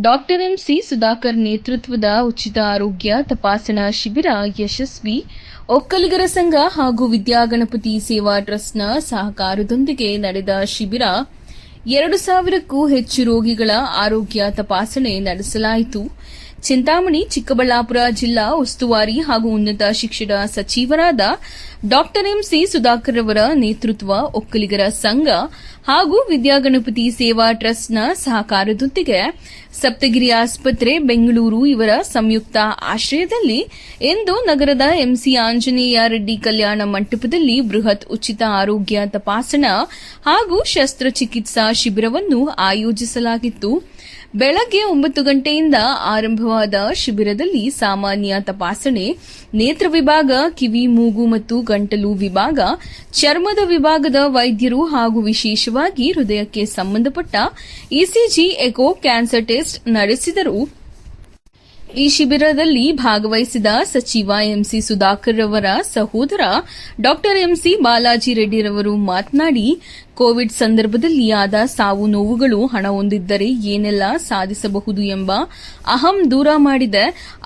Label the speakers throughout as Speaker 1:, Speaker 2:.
Speaker 1: Doctor MC Sudhakar ನೇತೃತ್ವದ ಉಚಿತ ಆರೋಗ್ಯ ತಪಾಸಣಾ ಶಿಬಿರ ಯಶಸ್ವಿ. ಒಕ್ಕಲಿಗರ ಸಂಘ ಹಾಗೂ ವಿದ್ಯಾಗಣಪತಿ ಸೇವಾ ಟ್ರಸ್ಟ್ನ ಸಹಕಾರದೊಂದಿಗೆ ನಡೆದ ಶಿಬಿರ. ಎರಡು ಸಾವಿರಕ್ಕೂ ಹೆಚ್ಚು ರೋಗಿಗಳ ಆರೋಗ್ಯ ತಪಾಸಣೆ ನಡೆಸಲಾಯಿತು. ಚಿಂತಾಮಣಿ, ಚಿಕ್ಕಬಳ್ಳಾಪುರ ಜಿಲ್ಲಾ ಉಸ್ತುವಾರಿ ಹಾಗೂ ಉನ್ನತ ಶಿಕ್ಷಣ ಸಚಿವರಾದ ಡಾಕ್ಟರ್ ಎಂಸಿ ಸುಧಾಕರ್ ಅವರ ನೇತೃತ್ವ ಒಕ್ಕಲಿಗರ ಸಂಘ ಹಾಗೂ ವಿದ್ಯಾಗಣಪತಿ ಸೇವಾ ಟ್ರಸ್ಟ್ನ ಸಹಕಾರದೊಂದಿಗೆ ಸಪ್ತಗಿರಿ ಆಸ್ಪತ್ರೆ, ಬೆಂಗಳೂರು ಇವರ ಸಂಯುಕ್ತ ಆಶ್ರಯದಲ್ಲಿ ಇಂದು ನಗರದ ಎಂಸಿ ಆಂಜನೇಯ ರೆಡ್ಡಿ ಕಲ್ಯಾಣ ಮಂಟಪದಲ್ಲಿ ಬೃಹತ್ ಉಚಿತ ಆರೋಗ್ಯ ತಪಾಸಣಾ ಹಾಗೂ ಶಸ್ತ್ರಚಿಕಿತ್ಸಾ ಶಿಬಿರವನ್ನು ಆಯೋಜಿಸಲಾಗಿತ್ತು. ಬೆಳಗ್ಗೆ ಒಂಬತ್ತು ಗಂಟೆಯಿಂದ ಆರಂಭವಾದ ಶಿಬಿರದಲ್ಲಿ ಸಾಮಾನ್ಯ ತಪಾಸಣೆ, ನೇತ್ರ ವಿಭಾಗ, ಕಿವಿ, ಮೂಗು ಮತ್ತು ಗಂಟಲು ವಿಭಾಗ, ಚರ್ಮದ ವಿಭಾಗದ ವೈದ್ಯರು ಹಾಗೂ ವಿಶೇಷವಾಗಿ ಹೃದಯಕ್ಕೆ ಸಂಬಂಧಪಟ್ಟ ಇಸಿಜಿ ಎಕೋ ಕ್ಯಾನ್ಸರ್ ಟೆಸ್ಟ್ ನಡೆಸಿದರು. ಈ ಶಿಬಿರದಲ್ಲಿ ಭಾಗವಹಿಸಿದ ಸಚಿವ ಎಂಸಿ ಸುಧಾಕರ್ ಅವರ ಸಹೋದರ ಡಾಕ್ಟರ್ ಎಂಸಿ ಬಾಲಾಜಿ ರೆಡ್ಡಿರವರು ಮಾತನಾಡಿ, ಕೋವಿಡ್ ಸಂದರ್ಭದಲ್ಲಿ ಆದ ಸಾವು ನೋವುಗಳು ಹಣ ಹೊಂದಿದ್ದರೆ ಏನೆಲ್ಲ ಸಾಧಿಸಬಹುದು ಎಂಬ ಅಹಂ ದೂರ ಮಾಡಿದ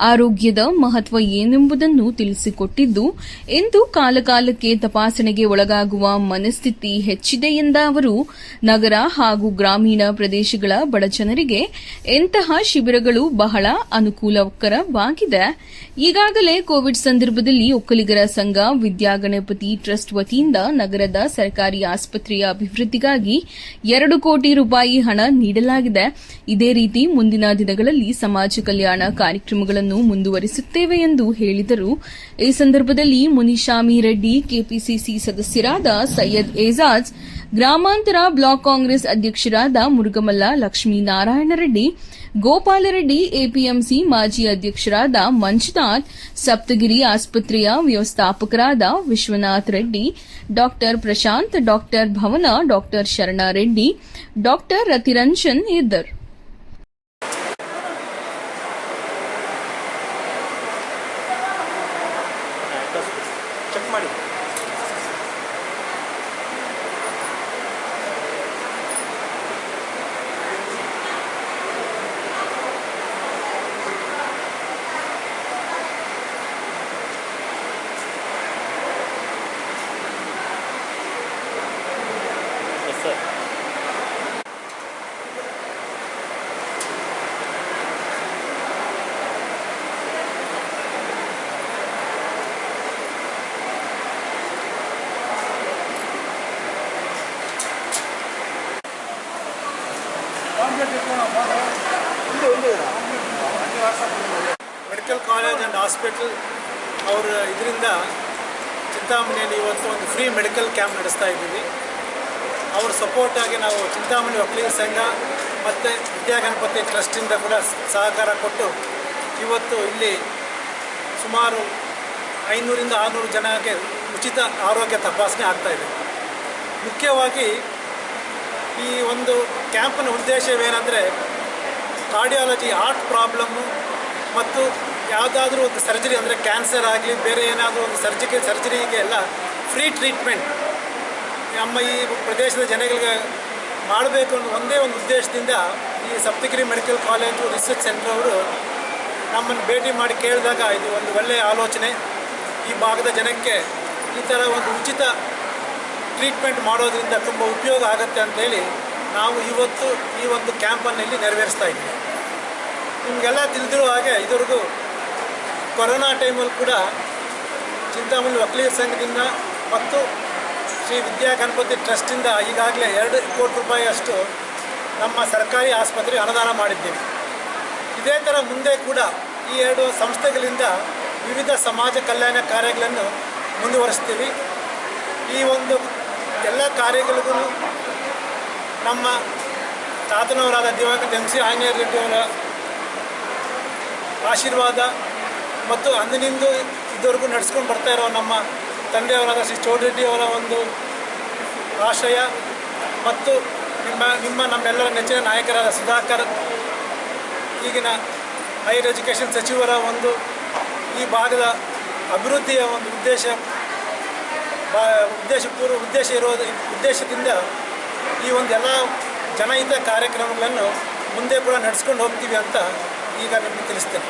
Speaker 1: ಆರೋಗ್ಯದ ಮಹತ್ವ ಏನೆಂಬುದನ್ನು ತಿಳಿಸಿಕೊಟ್ಟಿದ್ದು, ಇಂದು ಕಾಲಕಾಲಕ್ಕೆ ತಪಾಸಣೆಗೆ ಒಳಗಾಗುವ ಮನಸ್ಥಿತಿ ಹೆಚ್ಚಿದೆ ಎಂದ ಅವರು, ನಗರ ಹಾಗೂ ಗ್ರಾಮೀಣ ಪ್ರದೇಶಗಳ ಬಡಜನರಿಗೆ ಇಂತಹ ಶಿಬಿರಗಳು ಬಹಳ ಅನುಕೂಲಕರವಾಗಿದೆ ಈಗಾಗಲೇ ಕೋವಿಡ್ ಸಂದರ್ಭದಲ್ಲಿ ಒಕ್ಕಲಿಗರ ಸಂಘ, ವಿದ್ಯಾಗಣಪತಿ ಟ್ರಸ್ಟ್ ವತಿಯಿಂದ ನಗರದ ಸರ್ಕಾರಿ ಆಸ್ಪತ್ರೆಯ ಅಭಿವೃದ್ಧಿಗಾಗಿ ಎರಡು ಕೋಟಿ ರೂಪಾಯಿ ಹಣ ನೀಡಲಾಗಿದೆ. ಇದೇ ರೀತಿ ಮುಂದಿನ ದಿನಗಳಲ್ಲಿ ಸಮಾಜ ಕಲ್ಯಾಣ ಕಾರ್ಯಕ್ರಮಗಳನ್ನು ಮುಂದುವರಿಸುತ್ತೇವೆ ಎಂದು ಹೇಳಿದರು. ಈ ಸಂದರ್ಭದಲ್ಲಿ ಮುನಿಶಾಮಿ ರೆಡ್ಡಿ, ಕೆಪಿಸಿಸಿ ಸದಸ್ಯರಾದ ಸೈಯದ್ ಏಜಾಜ್ ಗ್ರಾಮಾಂತರ ಬ್ಲಾಕ್ ಕಾಂಗ್ರೆಸ್ ಅಧ್ಯಕ್ಷರಾದ ಮುರುಗಮಲ್ಲ, ಲಕ್ಷ್ಮೀನಾರಾಯಣ ರೆಡ್ಡಿ ಗೋಪಾಲರೆಡ್ಡಿ ಎಪಿಎಂಸಿ ಮಾಜಿ ಅಧ್ಯಕ್ಷರಾದ ಮಂಜುನಾಥ್, ಸಪ್ತಗಿರಿ ಆಸ್ಪತ್ರೆಯ ವ್ಯವಸ್ಥಾಪಕರಾದ Vishwanath Reddy, doctor Prashanth, doctor Bhavana, doctor Sharanareddy doctor Ratiranjan ಇದ್ದರು.
Speaker 2: Check sir medical college and hospital ಅವರ ಇದರಿಂದ ಚಿಂತಾಮಣಿಯಲ್ಲಿ ಇವತ್ತು ಒಂದು ಫ್ರೀ ಮೆಡಿಕಲ್ ಕ್ಯಾಂಪ್ ನಡೆಸ್ತಾ ಇದ್ದೀವಿ. ಅವ್ರ ಸಪೋರ್ಟಾಗಿ ನಾವು ಚಿಂತಾಮಣಿ ಒಕ್ಕಲಿಗರ ಸಂಘ ಮತ್ತು ವಿದ್ಯಾಗಣಪತಿ ಟ್ರಸ್ಟಿಂದ ಕೂಡ ಸಹಕಾರ ಕೊಟ್ಟು ಇವತ್ತು ಇಲ್ಲಿ ಸುಮಾರು ಐನೂರಿಂದ ಆರುನೂರು ಜನಕ್ಕೆ ಉಚಿತ ಆರೋಗ್ಯ ತಪಾಸಣೆ ಆಗ್ತಾಯಿದೆ ಮುಖ್ಯವಾಗಿ ಈ ಒಂದು ಕ್ಯಾಂಪಿನ ಉದ್ದೇಶವೇನೆಂದರೆ ಕಾರ್ಡಿಯಾಲಜಿ ಹಾರ್ಟ್ ಪ್ರಾಬ್ಲಮ್ಮು ಮತ್ತು ಯಾವುದಾದ್ರೂ ಒಂದು ಸರ್ಜರಿ ಅಂದರೆ ಕ್ಯಾನ್ಸರ್ ಆಗಲಿ, ಬೇರೆ ಏನಾದರೂ ಒಂದು ಸರ್ಜಿಕಲ್ ಸರ್ಜರಿಗೆ ಎಲ್ಲ ಫ್ರೀ ಟ್ರೀಟ್ಮೆಂಟ್ ನಮ್ಮ ಈ ಪ್ರದೇಶದ ಜನಗಳಿಗೆ ಮಾಡಬೇಕು ಅನ್ನೋ ಒಂದೇ ಒಂದು ಉದ್ದೇಶದಿಂದ ಈ Saptagiri medical college research centre ಅವರು ನಮ್ಮನ್ನು ಭೇಟಿ ಮಾಡಿ ಕೇಳಿದಾಗ ಇದು ಒಂದು ಒಳ್ಳೆಯ ಆಲೋಚನೆ. ಈ ಭಾಗದ ಜನಕ್ಕೆ ಈ ಥರ ಒಂದು ಉಚಿತ ಟ್ರೀಟ್ಮೆಂಟ್ ಮಾಡೋದರಿಂದ ತುಂಬ ಉಪಯೋಗ ಆಗುತ್ತೆ ಅಂತೇಳಿ ನಾವು ಇವತ್ತು ಈ ಒಂದು ಕ್ಯಾಂಪನ್ನು ಇಲ್ಲಿ ನೆರವೇರಿಸ್ತಾ ಇದ್ದೀವಿ. ನಿಮಗೆಲ್ಲ ತಿಳಿದಿರೋ ಹಾಗೆ ಇದುವರೆಗೂ ಕೊರೋನಾ ಟೈಮಲ್ಲಿ ಕೂಡ ಚಿಂತಾಮಣಿ ವಕೀಲ ಸಂಘದಿಂದ ಮತ್ತು ಶ್ರೀ ವಿದ್ಯಾ ಗಣಪತಿ ಟ್ರಸ್ಟಿಂದ ಈಗಾಗಲೇ ಎರಡು ಕೋಟಿ ರೂಪಾಯಿಯಷ್ಟು ನಮ್ಮ ಸರ್ಕಾರಿ ಆಸ್ಪತ್ರೆಗೆ ಅನುದಾನ ಮಾಡಿದ್ದೀವಿ. ಇದೇ ಥರ ಮುಂದೆ ಕೂಡ ಈ ಎರಡು ಸಂಸ್ಥೆಗಳಿಂದ ವಿವಿಧ ಸಮಾಜ ಕಲ್ಯಾಣ ಕಾರ್ಯಗಳನ್ನು ಮುಂದುವರಿಸ್ತೀವಿ. ಈ ಒಂದು ಎಲ್ಲ ಕಾರ್ಯಗಳಿಗೂ ನಮ್ಮ ತಾತನವರಾದ ದಿವಂಗತ ಎಂ ಸಿ ಆಂಜನೇಯ ರೆಡ್ಡಿಯವರ ಆಶೀರ್ವಾದ ಮತ್ತು ಅಂದಿನಿಂದ ಇದುವರೆಗೂ ನಡೆಸ್ಕೊಂಡು ಬರ್ತಾ ಇರೋ ನಮ್ಮ ತಂದೆಯವರಾದ ಶ್ರೀ ಚೌಡರೆಡ್ಡಿಯವರ ಒಂದು ಆಶಯ ಮತ್ತು ನಿಮ್ಮ ನಿಮ್ಮ ನಮ್ಮೆಲ್ಲರ ನೆಚ್ಚಿನ ನಾಯಕರಾದ ಸುಧಾಕರ್ ಈಗಿನ ಹೈಯರ್ ಎಜುಕೇಷನ್ ಸಚಿವರ ಒಂದು ಈ ಭಾಗದ ಅಭಿವೃದ್ಧಿಯ ಒಂದು ಉದ್ದೇಶ, ಬಾ ಉದ್ದೇಶಪೂರ್ವ ಉದ್ದೇಶ ಇರೋದು ಉದ್ದೇಶದಿಂದ ಈ ಒಂದು ಎಲ್ಲ ಜನಹಿತ ಕಾರ್ಯಕ್ರಮಗಳನ್ನು ಮುಂದೆ ಕೂಡ ನಡೆಸ್ಕೊಂಡು ಹೋಗ್ತೀವಿ ಅಂತ ಈಗ ನಿಮಗೆ ತಿಳಿಸ್ತೇನೆ.